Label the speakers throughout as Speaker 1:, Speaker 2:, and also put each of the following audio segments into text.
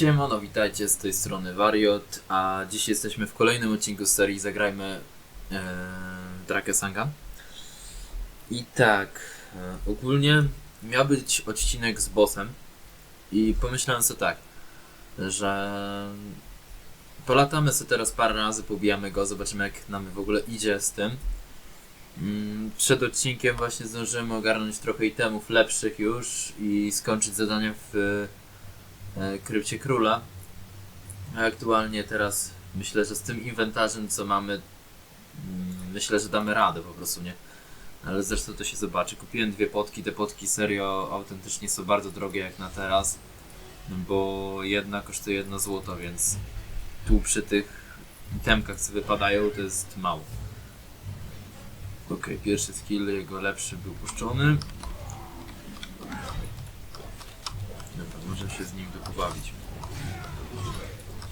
Speaker 1: Siemano, witajcie z tej strony Wariot, a dziś jesteśmy w kolejnym odcinku serii Zagrajmy e, Drake Sanga. I tak, e, ogólnie miał być odcinek z bossem i pomyślałem sobie tak, że polatamy sobie teraz parę razy, pobijamy go, zobaczymy jak nam w ogóle idzie z tym. Mm, Przed odcinkiem właśnie zdążymy ogarnąć trochę itemów lepszych już i skończyć zadania w Krypcie Króla. Aktualnie teraz myślę, że z tym inwentarzem co mamy, mm, myślę, że damy radę po prostu, nie? Ale zresztą to się zobaczy. Kupiłem dwie potki, te potki serio autentycznie są bardzo drogie jak na teraz, bo jedna kosztuje jedno złoto, więc tu przy tych itemkach co wypadają to jest mało. Okej, pierwszy skill, jego lepszy był puszczony. Możemy się z nim tu pobawić.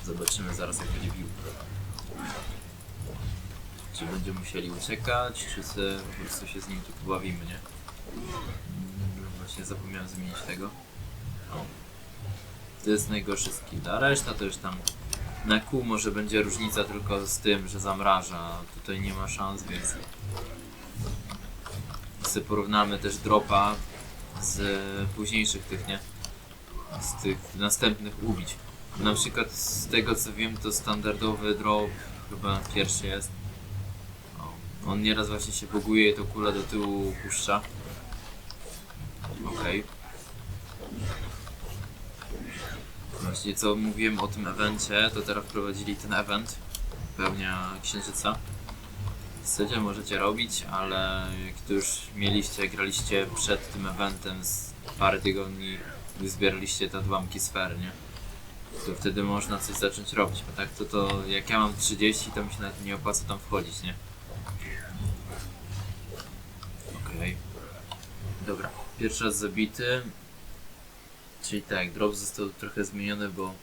Speaker 1: Zobaczymy zaraz jak będzie bił. Czy będziemy musieli uciekać, czy se po prostu się z nim tu pobawimy, nie? Właśnie zapomniałem zmienić tego. O. To jest najgorszy skill, a reszta to już tam na kół może będzie różnica tylko z tym, że zamraża. Tutaj nie ma szans, więc sobie porównamy też dropa z późniejszych tych, nie? Z tych następnych ubić. Na przykład z tego co wiem to standardowy drop chyba pierwszy jest. On nieraz właśnie się buguje i to kula do tyłu puszcza. Okej. Właśnie co mówiłem o tym evencie, to teraz wprowadzili ten event pełnia księżyca. Chcecie, możecie robić, ale jak już mieliście, graliście przed tym eventem z parę tygodni, gdy zbieraliście te odłamki sfer, nie? To wtedy można coś zacząć robić, bo tak to to jak ja mam 30, to mi się nawet nie opłaca tam wchodzić, nie? Okej. Dobra, pierwszy raz zabity. Czyli tak, drop został trochę zmieniony, bo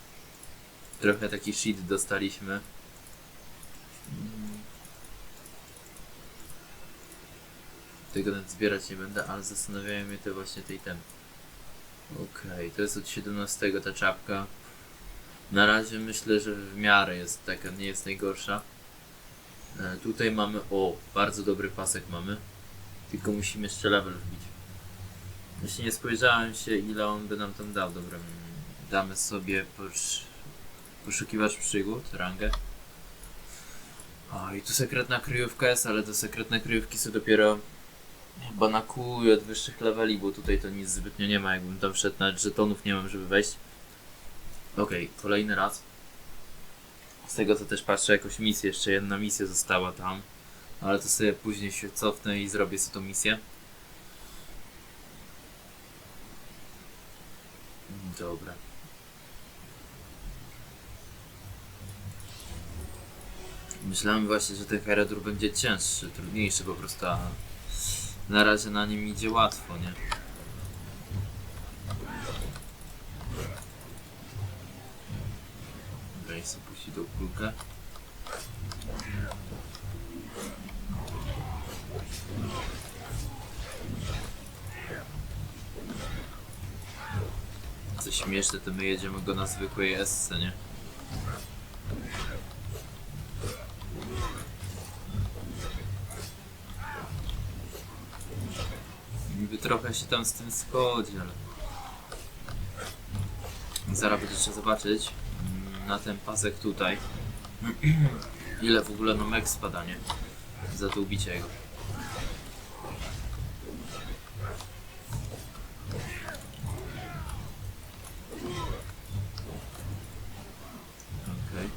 Speaker 1: trochę taki shit dostaliśmy. Tego nawet zbierać nie będę, ale zastanawiają mnie te właśnie tej tem. Okej, to jest od 17 ta czapka. Na razie myślę, że w miarę jest taka, nie jest najgorsza. E, tutaj mamy, o, bardzo dobry pasek mamy. Tylko musimy jeszcze level wbić. Właśnie nie spojrzałem się ile on by nam tam dał. Dobra, damy sobie posz... poszukiwacz przygód, rangę. O, i tu sekretna kryjówka jest, ale to sekretne kryjówki są dopiero chyba na i od wyższych leveli, bo tutaj to nic zbytnio nie ma. Jakbym tam wszedł, nawet żetonów nie mam, żeby wejść. Okej, kolejny raz. Z tego co też patrzę, jakąś misję, jeszcze jedna misja została tam. Ale to sobie później się cofnę i zrobię sobie tą misję. Dobra. Myślałem właśnie, że ten Heredur będzie cięższy, trudniejszy po prostu, a na razie na nim idzie łatwo, nie? Sobie puści tą kulkę. Co śmieszne, to my jedziemy go na zwykłej SC, nie? Niby trochę się tam z tym schodzi, ale... Zaraz będzie trzeba zobaczyć mm, na ten pasek tutaj ile w ogóle no mek spada, nie? Za to ubicie jego. Okej.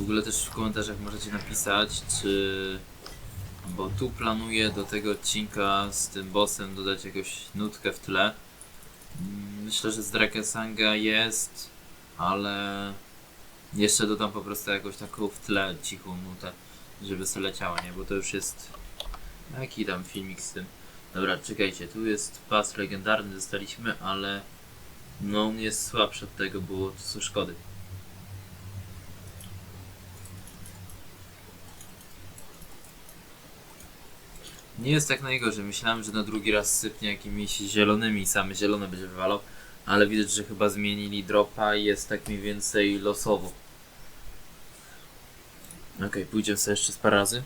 Speaker 1: W ogóle też w komentarzach możecie napisać, czy... Bo tu planuję do tego odcinka z tym bossem dodać jakąś nutkę w tle. Mm, Myślę, że z Drakesanga jest, ale jeszcze dodam po prostu jakąś taką w tle cichą nutę, żeby sobie leciała, nie? Bo to już jest... Jaki tam filmik z tym? Dobra, czekajcie, tu jest pas legendarny, dostaliśmy, ale no on jest słabszy od tego, bo to są szkody. Nie jest tak najgorzej. Myślałem, że na drugi raz sypnie jakimiś zielonymi, same zielone będzie wywalał, ale widać, że chyba zmienili dropa i jest tak mniej więcej losowo. Okej, pójdziemy sobie jeszcze z parę razy.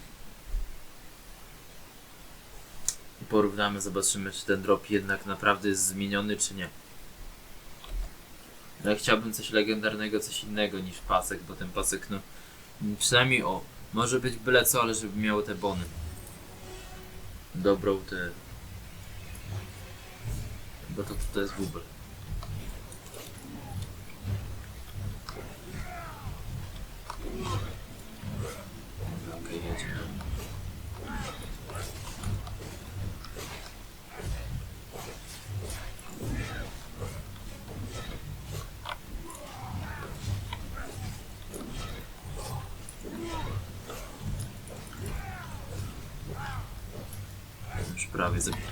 Speaker 1: I porównamy, zobaczymy, czy ten drop jednak naprawdę jest zmieniony, czy nie. No, Ja chciałbym coś legendarnego, coś innego niż pasek, bo ten pasek, no, przynajmniej o, może być byle co, ale żeby miało te bony. Dobrą te... Bo to, to jest bubel. Dobra, Okej, jedziemy. Już prawie zabiję.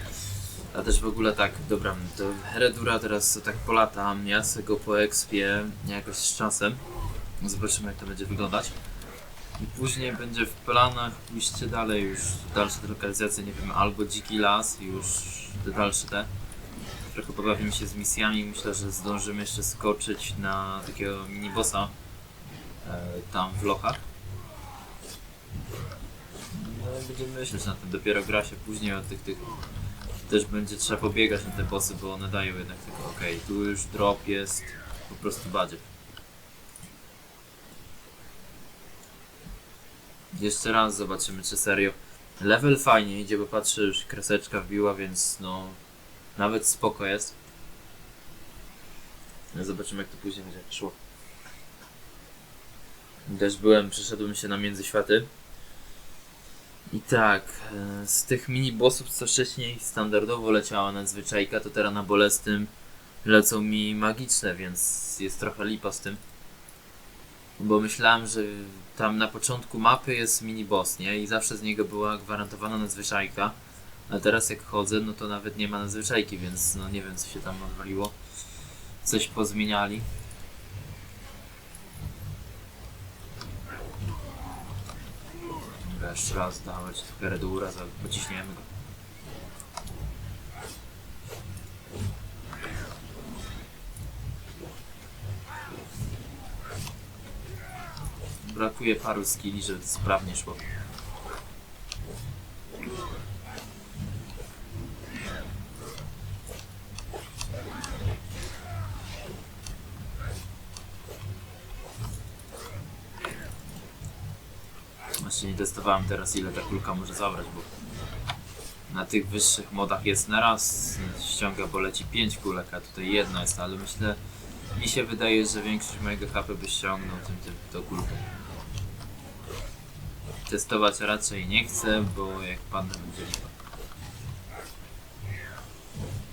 Speaker 1: A też w ogóle tak, dobra, to Heredura teraz tak polatam, ja sobie go poekspię jakoś z czasem. Zobaczymy jak to będzie wyglądać. I później będzie w planach pójście dalej już, dalsze te lokalizacje, nie wiem, albo Dziki Las, już te dalsze te. Trochę pobawimy się z misjami, myślę, że zdążymy jeszcze skoczyć na takiego minibossa e, tam w lochach. Będziemy myśleć na tym, dopiero gra się później od tych, tych też będzie trzeba pobiegać na te bossy, bo one dają jednak tylko okej, tu już drop jest po prostu badzie. Jeszcze raz zobaczymy, czy serio. Level fajnie idzie, bo patrzę, już kreseczka wbiła, więc no nawet spoko jest. No zobaczymy, jak to później będzie szło. Też byłem, przeszedłem się na międzyświaty. I tak, e, z tych mini bossów, co wcześniej standardowo leciała nadzwyczajka, to teraz na bolestym lecą mi magiczne, więc jest trochę lipa z tym. Bo myślałem, że tam na początku mapy jest mini boss, nie? I zawsze z niego była gwarantowana nadzwyczajka. A teraz jak chodzę, no to nawet nie ma nadzwyczajki, więc no nie wiem co się tam odwaliło. Coś pozmieniali. Dobra, jeszcze raz dawać trochę redura, pociśniemy go. Brakuje paru skilli, żeby sprawnie szło. Nie testowałem teraz ile ta kulka może zabrać, bo na tych wyższych modach jest na raz ściąga, bo leci 5 kulek, a tutaj jedna jest, ale myślę, mi się wydaje, że większość mojego HP by ściągnął tym, tym tą kulką. Testować raczej nie chcę, bo jak padnę będzie lipa.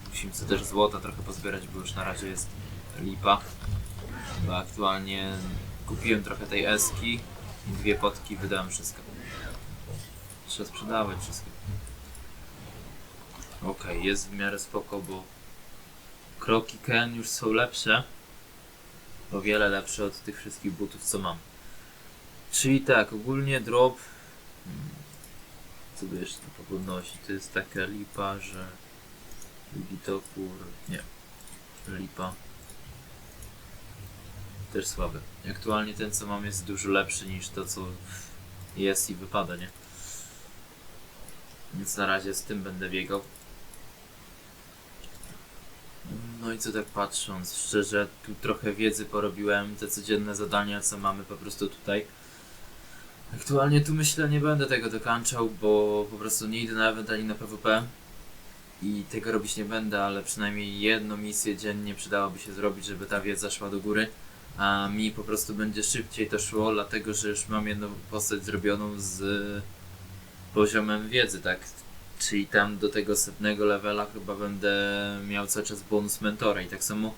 Speaker 1: Musimy sobie też złota trochę pozbierać, bo już na razie jest lipa. Bo aktualnie kupiłem trochę tej eski dwie potki wydałem wszystko. Trzeba sprzedawać wszystko. Okej, jest w miarę spoko, bo kroki Ken już są lepsze. O wiele lepsze od tych wszystkich butów, co mam. Czyli tak, ogólnie drop. hmm, Co by jeszcze tu podnosi? To jest taka lipa, że. Drugi. Nie. Lipa. Też słaby. Aktualnie ten, co mam, jest dużo lepszy niż to, co jest i wypada, nie? Więc na razie z tym będę biegał. No i co tak patrząc, szczerze, tu trochę wiedzy porobiłem, te codzienne zadania, co mamy po prostu tutaj. Aktualnie tu myślę, nie będę tego dokończał, bo po prostu nie idę na event ani na PvP. I tego robić nie będę, ale przynajmniej jedną misję dziennie przydałoby się zrobić, żeby ta wiedza szła do góry. A mi po prostu będzie szybciej to szło, dlatego że już mam jedną postać zrobioną z poziomem wiedzy, tak? Czyli tam do tego setnego levela chyba będę miał cały czas bonus mentora i tak samo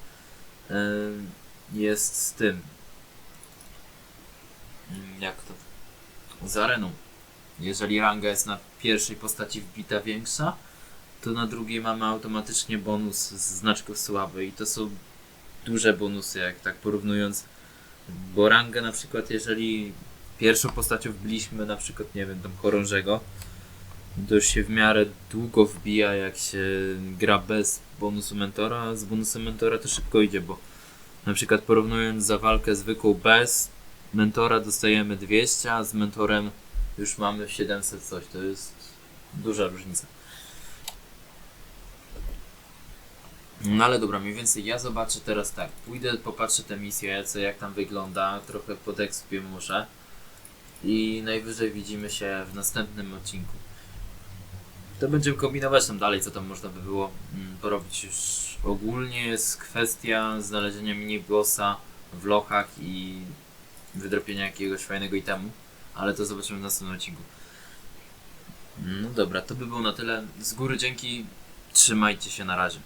Speaker 1: jest z tym. Mm, Jak to? Z areną. Jeżeli ranga jest na pierwszej postaci wbita większa, to na drugiej mamy automatycznie bonus z znaczków słaby i to są duże bonusy, jak tak porównując. Bo rangę na przykład, jeżeli pierwszą postacią wbiliśmy na przykład, nie wiem, tam chorążego, to już się w miarę długo wbija, jak się gra bez bonusu mentora, z bonusem mentora to szybko idzie, bo na przykład porównując za walkę zwykłą bez mentora dostajemy 200, a z mentorem już mamy 700 coś, to jest duża różnica. No ale dobra, mniej więcej ja zobaczę teraz tak, pójdę, popatrzę te misje, co jak tam wygląda, trochę podekspię muszę i najwyżej widzimy się w następnym odcinku. To będziemy kombinować tam dalej, co tam można by było mm, porobić już ogólnie jest kwestia znalezienia minibossa w lochach i wydropienia jakiegoś fajnego itemu, ale to zobaczymy w następnym odcinku. No dobra, to by było na tyle. Z góry dzięki, trzymajcie się na razie.